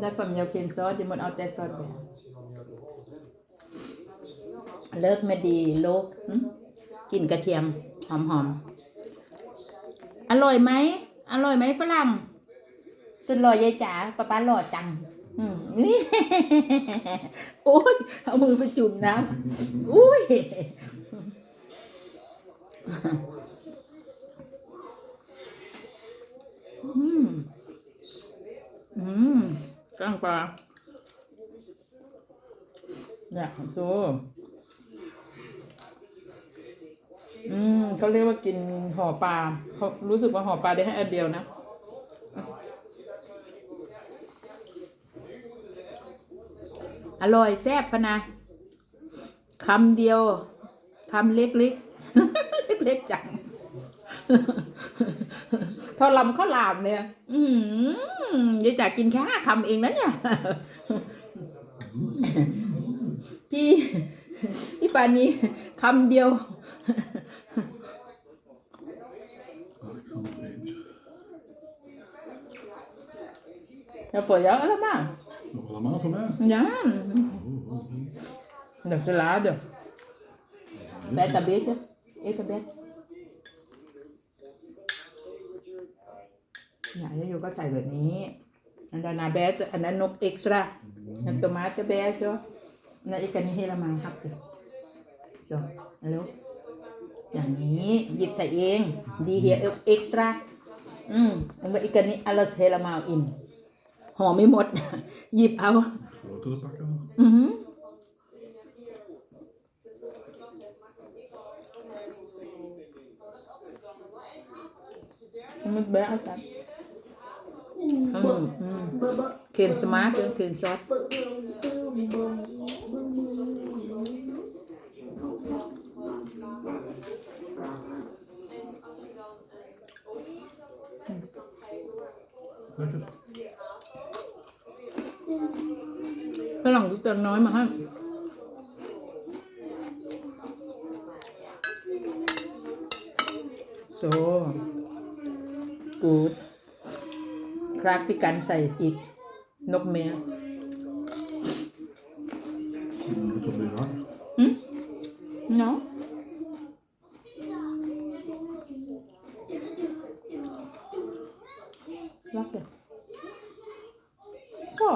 ได้ความยาวเคียนซอสเดี๋ยวมันเอาแต่ซอสไปเลิกไม่ดีโลกหึกินกระเทียมหอมๆอมอร่อยไหม อร่อยไหมฝรั่ง สุดหล่อยายจ๋าป้าป้าหล่อจังอืมนี่โอ้ย เอามือไปจุ่มน้ำอุ้ย อืม กลางปลาอยากโซอืมเขาเรียกว่ากินห่อปลาเขารู้สึกว่าห่อปลาได้ให้อันเดียวนะอร่อยแซ่บพนะคำเดียวคำเล็กๆเล็กๆจัง ทอลำข้าวหลามเนี่ย อืมยายจ๋ากินแค่ห้าคำเองนะเนี่ย พี่พี่ปานีคำเดียว Ah, ik kan nog eentje. Ja, voor jou allemaal. Nog allemaal voor mij? Ja, Oh, oh, oh. de salade. Beta beetje. Eet เนี่ยแล้วโยก็ใส่แบบนี้ อันนั้นนาเบสอันนั้นนกเอ็กซ์ตร้าอันตัวมาเตอร์เบสใช่ไหมนั่นอีกอันนี้ให้ละมังครับเดี๋ยวจบแล้วอย่างนี้หยิบใส่เองดีเฮียเอ็กซ์ตร้าอืมแล้วอีกอันนี้อลาเฮลามาอินห่อไม่หมด หยิบเอา Grotere pakken. อือหือมันแบะอาจารย์ อืมอืมเคนสมาร์ทเคนซอสฝรั่งลูกเตืองน้อยมาให้โซกูด ครากพิกันใส่อีก นกแมว Mm, Dat is wel weer hard. เนาะรักเลยก็